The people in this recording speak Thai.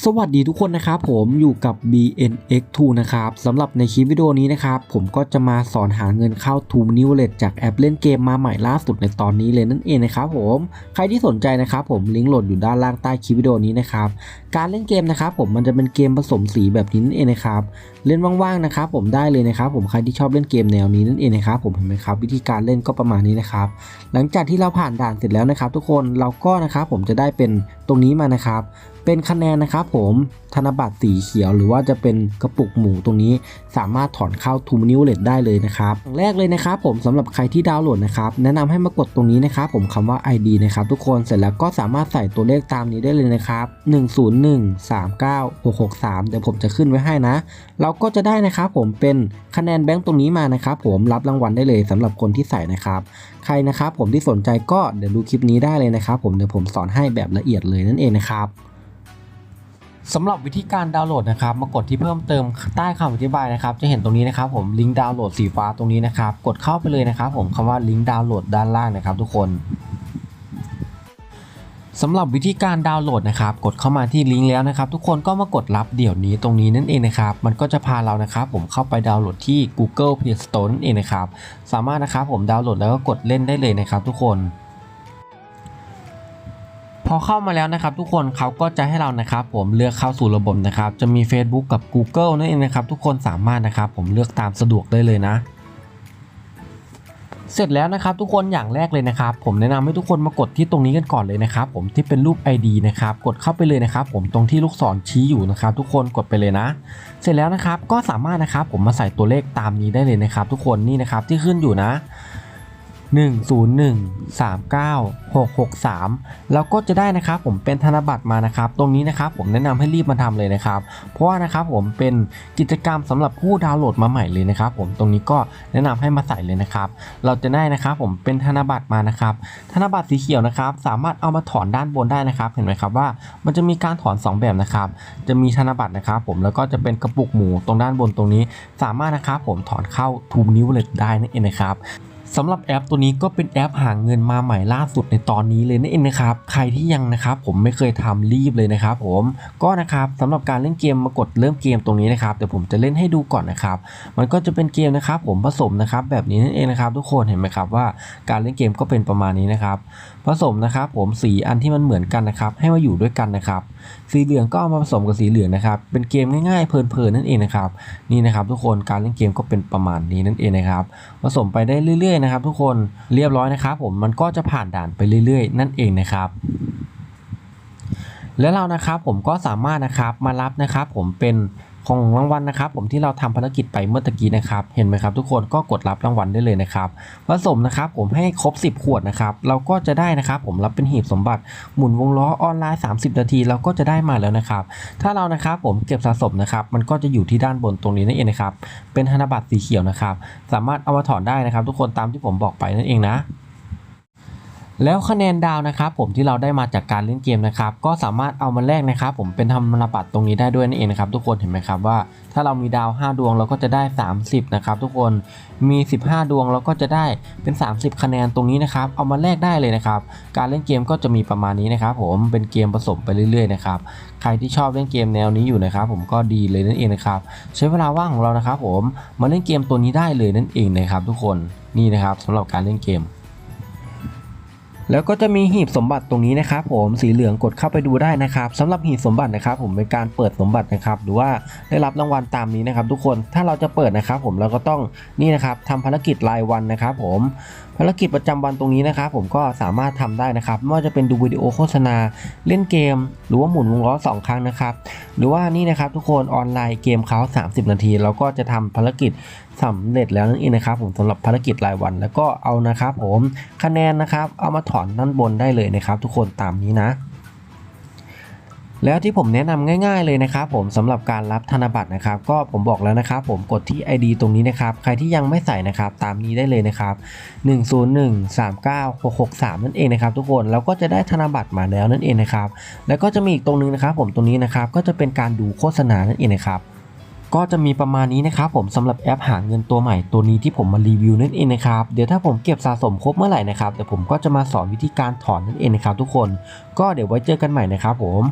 สวัสดีทุกคนนะครับผมอยู่กับ BNX2 นะครับสำหรับในคลิปวิดีโอนี้นะครับผมก็จะมาสอนหาเงินเข้า t o n e w l e t จากแอปเล่นเกมมาใหม่ล่าสุดในตอนนี้เลยนั่นเองนะครับผมใครที่สนใจนะครับผมลิงก์โหลดอยู่ด้านล่างใต้คลิปวิดีโอนี้นะครับ การเล่นเกมนะครับผมมันจะเป็นเกมผสมสีแบบนี้นั่นเองนะครับเล่นว่างๆนะครับผมได้เลยนะครับผมใครที่ชอบเล่นเกมแนวนี้นั่นเองนะครับผมเห็นไหมครับวิธีการเล่นก็ประมาณนี้นะครับหลังจากที่เราผ่านด่านเสร็จแล้วนะครับ ทุกคนเราก็นะครับผมจะได้เป็นตรงนี้มานะครับ เป็นคะแนนนะครับผมธนบัตรสีเขียวหรือว่าจะเป็นกระปุกหมูตรงนี้ สามารถถอนเข้าทูมินิวเลตได้เลยนะครับแรกเลยนะครับผมสำหรับใครที่ดาวน์โหลดนะครับแนะนำให้มากดตรงนี้นะครับผมคำว่า ID นะครับทุกคนเสร็จแล้วก็สามารถใส่ตัวเลขตามนี้ได้เลยนะครับ101 663 เดี๋ยวผมจะขึ้นไว้ให้นะ เราก็จะได้นะครับผมเป็นคะแนนแบงค์ตรงนี้มานะครับผมรับรางวัลได้เลยสำหรับคนที่ใส่นะครับ ใครนะครับผมที่สนใจก็เดี๋ยวดูคลิปนี้ได้เลยนะครับผมเดี๋ยวผมสอนให้แบบละเอียดเลยนั่นเองนะครับสำหรับวิธีการดาวน์โหลดนะครับมากดที่เพิ่มเติมใต้คำอธิบายนะครับ จะเห็นตรงนี้นะครับ ผมลิงก์ดาวน์โหลดสีฟ้าตรงนี้นะครับ กดเข้าไปเลยนะครับ ผมคำว่าลิงก์ดาวน์โหลดด้านล่างนะครับ ทุกคน สำหรับวิธีการดาวน์โหลดนะครับ กดเข้ามาที่ลิงก์แล้วนะครับ ทุกคนก็มากดรับเดี๋ยวนี้ตรงนี้นั่นเองนะครับ มันก็จะพาเรานะครับ ผมเข้าไปดาวน์โหลดที่ Google Play Store นั่นเองนะครับ สามารถนะครับผมดาวน์โหลดแล้วก็กดเล่นได้เลยนะครับ ทุกคน พอเข้ามาแล้วนะครับ ทุกคนเขาก็จะให้เรานะครับ ผมเลือกเข้าสู่ระบบนะครับ จะมี Facebook กับ Google นั่นเองนะครับ ทุกคนสามารถนะครับ ผมเลือกตามสะดวกได้เลยนะ เสร็จแล้วนะครับทุกคนอย่างแรกเลยนะครับ ผมแนะนำให้ทุกคนมากดที่ตรงนี้กันก่อนเลยนะครับ ผมที่เป็นรูป ID นะครับกดเข้าไปเลยนะครับ ผมตรงที่ลูกศรชี้อยู่นะครับ ทุกคนกดไปเลยนะ เสร็จแล้วนะครับก็สามารถนะครับผมมาใส่ตัวเลขตามนี้ได้เลยนะครับ ทุกคนนี่นะครับที่ขึ้นอยู่นะ 101 39 663 แล้วก็จะได้นะครับผมเป็นธนบัตรมานะครับ ตรงนี้นะครับผมแนะนำให้รีบมาทำเลยนะครับ เพราะว่านะครับผมเป็นกิจกรรมสำหรับผู้ดาวน์โหลดมาใหม่เลยนะครับ ผมตรงนี้ก็แนะนำให้มาใส่เลยนะครับ เราจะได้นะครับผมเป็นธนบัตรมานะครับ ธนบัตรสีเขียวนะครับ สามารถเอามาถอนด้านบนได้นะครับ เห็นไหมครับว่ามันจะมีการถอน 2 แบบนะครับ จะมีธนบัตรนะครับ ผมแล้วก็จะเป็นกระปุกหมูตรงด้านบนตรงนี้ สามารถนะครับผมถอนเข้าทูมนิ้วเลยได้นั่นเองนะครับ สำหรับแอปตัวนี้ก็เป็นแอปหาเงินมาใหม่ล่าสุดในตอนนี้เลยนั่นเองนะครับ ใครที่ยังนะครับผมไม่เคยทำรีบเลยนะครับผมก็นะครับสำหรับการเล่นเกมมากดเริ่มเกมตรงนี้นะครับเดี๋ยวผมจะเล่นให้ดูก่อนนะครับ มันก็จะเป็นเกมนะครับผมผสมนะครับแบบนี้นั่นเองนะครับ ทุกคนเห็นไหมครับว่าการเล่นเกมก็เป็นประมาณนี้นะครับ ผสมนะครับผมสีอันที่มันเหมือนกันนะครับ ให้มาอยู่ด้วยกันนะครับสีเหลืองก็เอามาผสมกับสีเหลืองนะครับ เป็นเกมง่ายๆเพลินๆนั่นเองนะครับนี่นะครับ ทุกคนการเล่นเกมก็เป็นประมาณนี้นั่นเองนะครับ ผสมไปได้เรื่อยๆนะครับ ทุกคนเรียบร้อยนะครับผมมันก็จะผ่านด่านไปเรื่อยๆ นั่นเองนะครับ และเรานะครับผมก็สามารถนะครับมารับนะครับผมเป็น ของรางวัลนะครับผมที่เราทำภารกิจไปเมื่อตะกี้นะครับเห็นไหมครับทุกคนก็กดรับรางวัลได้เลยนะครับผสมนะครับผมให้ครบ 10 ขวดนะครับเราก็จะได้นะครับผมรับเป็นหีบสมบัติหมุนวงล้อออนไลน์ 30 นาทีเราก็จะได้มาแล้วนะครับถ้าเรานะครับผมเก็บสะสมนะครับมันก็จะอยู่ที่ด้านบนตรงนี้นั่นเองนะครับเป็นธนบัตรสีเขียวนะครับสามารถเอามาถอนได้นะครับ ทุกคนตามที่ผมบอกไปนั่นเองนะ แล้วคะแนนดาวนะครับผมที่เราได้มาจากการเล่นเกมนะครับก็สามารถเอามาแลกนะครับผมเป็นธนบัตรตรงนี้ได้ด้วยนั่นเองนะครับทุกคนเห็นไหมครับว่า ถ้าเรามีดาว 5 ดวงเราก็จะได้ 30นะครับทุกคนมี 15 ดวงเราก็จะได้เป็น 30 คะแนนตรงนี้นะครับเอามาแลกได้เลยนะครับการเล่นเกมก็จะมีประมาณนี้นะครับผมเป็นเกมผสมไปเรื่อยๆนะครับใครที่ชอบเล่นเกมแนวนี้อยู่นะครับผมก็ดีเลยนั่นเองนะครับใช้เวลาว่างของเรานะครับผมมาเล่นเกมตัวนี้ได้เลยนั่นเองนะครับทุกคนนี่นะครับสำหรับการเล่นเกม แล้วก็จะมีหีบสมบัติตรงนี้นะครับผมสีเหลืองกดเข้าไปดูได้นะครับสำหรับหีบสมบัตินะครับ ผมเป็นการเปิดสมบัตินะครับ หรือว่าได้รับรางวัลตามนี้นะครับ ทุกคนถ้าเราจะเปิดนะครับ ผมเราก็ต้องนี่นะครับทำภารกิจรายวันนะครับ ผมภารกิจประจำวันตรงนี้นะครับ ผมก็สามารถทำได้นะครับไม่ว่าจะเป็นดูวิดีโอโฆษณาเล่นเกม หรือว่าหมุนวงล้อสองครั้งนะครับ หรือว่านี่นะครับทุกคนออนไลน์เกมเขา30 นาที เราก็จะทำภารกิจ สำเร็จแล้วนั่นเองนะครับผมสำหรับภารกิจรายวัน แล้วก็เอานะครับผมคะแนนนะครับ เอามาถอนด้านบนได้เลยนะครับ ทุกคนตามนี้นะแล้วที่ผมแนะนำง่าย ๆเลยนะครับผมสำหรับการรับธนบัตรนะครับ ก็ผมบอกแล้วนะครับ ผมกดที่ ID ตรงนี้นะครับ ใครที่ยังไม่ใส่นะครับ ตามนี้ได้เลยนะครับ101 39 663 นั่นเองนะครับทุกคนแล้วก็จะได้ธนบัตรมาแล้วนั่นเองนะครับ แล้วก็จะมีอีกตรงนึงนะครับ ผมตรงนี้นะครับก็จะเป็นการดูโฆษณานั่นเองนะครับ ก็จะมีประมาณนี้นะครับผมสำหรับแอปหาเงินตัวใหม่ตัวนี้ที่ผมมารีวิวนั่นเองนะครับเดี๋ยวถ้าผมเก็บสะสมครบเมื่อไหร่นะครับเดี๋ยวผมก็จะมาสอนวิธีการถอนนั่นเองนะครับทุกคน ก็เดี๋ยวไว้เจอกันใหม่นะครับผม